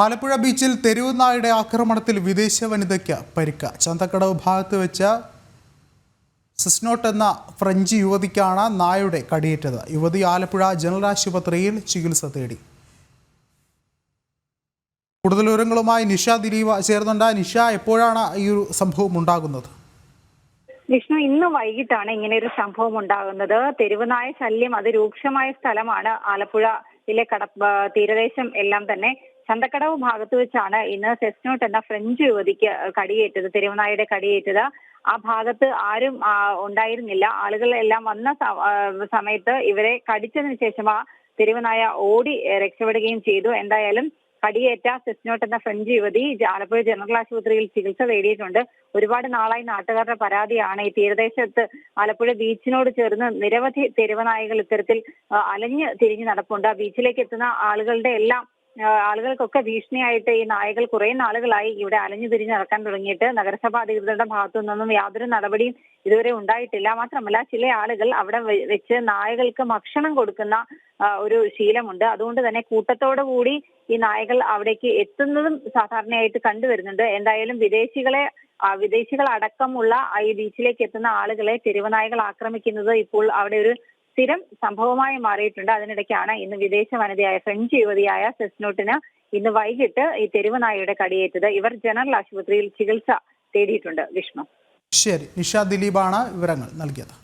ആലപ്പുഴ ബീച്ചിൽ തെരുവ് നായുടെ ആക്രമണത്തിൽ വിദേശ വനിതയ്ക്ക് പരിക്ക്. ചന്തക്കടവ് ഭാഗത്ത് വെച്ച സിസ്നോട്ട് എന്ന ഫ്രഞ്ച് യുവതിക്കാണ് നായുടെ കടിയേറ്റത്. യുവതി ആലപ്പുഴ ജനറൽ ആശുപത്രിയിൽ ചികിത്സ തേടി. കൂടുതൽ വിവരങ്ങളുമായി നിഷ ദിലീപ് ചേർന്നുണ്ട് നിഷ എപ്പോഴാണ് ഈ ഒരു സംഭവം ഉണ്ടാകുന്നത്? വിഷ്ണു ഇന്ന് വൈകിട്ടാണ് ഇങ്ങനെ ഒരു സംഭവം ഉണ്ടാകുന്നത്. തെരുവുനായ ശല്യം അതിരൂക്ഷമായ സ്ഥലമാണ് ആലപ്പുഴയിലെ കട തീരദേശം എല്ലാം തന്നെ ചന്തക്കടവ് ഭാഗത്ത് വെച്ചാണ് ഇന്ന് സെസ്നോട്ട് എന്ന ഫ്രഞ്ച് യുവതിക്ക് കടിയേറ്റത് തെരുവുനായുടെ കടിയേറ്റത്. ആ ഭാഗത്ത് ആരും ഉണ്ടായിരുന്നില്ല. ആളുകൾ എല്ലാം വന്ന സമയത്ത് ഇവരെ കടിച്ചതിന് ശേഷം ആ തെരുവനായ ഓടി രക്ഷപ്പെടുകയും ചെയ്തു. എന്തായാലും കടിയേറ്റ സെസ്നോട്ട് എന്ന ഫ്രഞ്ച് യുവതി ആലപ്പുഴ ജനറൽ ആശുപത്രിയിൽ ചികിത്സ തേടിയിട്ടുണ്ട് ഒരുപാട് നാളായി നാട്ടുകാരുടെ പരാതിയാണ്. ഈ തീരദേശത്ത് ആലപ്പുഴ ബീച്ചിനോട് ചേർന്ന് നിരവധി തെരുവനായകൾ ഇത്തരത്തിൽ അലഞ്ഞ് തിരിഞ്ഞ് നടപ്പുണ്ട്. ആ ബീച്ചിലേക്ക് എത്തുന്ന ആളുകളുടെ എല്ലാം ആളുകൾക്കൊക്കെ ഭീഷണിയായിട്ട് ഈ നായകൾ കുറെ നാളുകളായി ഇവിടെ അലഞ്ഞു തിരിഞ്ഞ് നടക്കാൻ തുടങ്ങിയിട്ട് നഗരസഭാ അധികൃതരുടെ ഭാഗത്തു നിന്നും യാതൊരു നടപടിയും ഇതുവരെ ഉണ്ടായിട്ടില്ല. മാത്രമല്ല ചില ആളുകൾ അവിടെ വെച്ച് നായകൾക്ക് ഭക്ഷണം കൊടുക്കുന്ന ഒരു ശീലമുണ്ട്. അതുകൊണ്ട് തന്നെ കൂട്ടത്തോടു കൂടി ഈ നായകൾ അവിടേക്ക് എത്തുന്നതും സാധാരണയായിട്ട് കണ്ടുവരുന്നുണ്ട് എന്തായാലും വിദേശികളെ വിദേശികളടക്കമുള്ള ഈ ബീച്ചിലേക്ക് എത്തുന്ന ആളുകളെ തെരുവനായകൾ ആക്രമിക്കുന്നത് ഇപ്പോൾ അവിടെ ഒരു സ്ഥിരം സംഭവമായി മാറിയിട്ടുണ്ട്. അതിനിടയ്ക്കാണ് ഇന്ന് വിദേശ വനിതയായ ഫ്രഞ്ച് യുവതിയായ സെസ്നോട്ടിന് ഇന്ന് വൈകിട്ട് ഈ തെരുവുനായയുടെ കടിയേറ്റത്. ഇവർ ജനറൽ ആശുപത്രിയിൽ ചികിത്സ തേടിയിട്ടുണ്ട്. വിഷ്ണു. ശരി. നിഷ ദിലീപാണ് വിവരങ്ങൾ നൽകിയത്.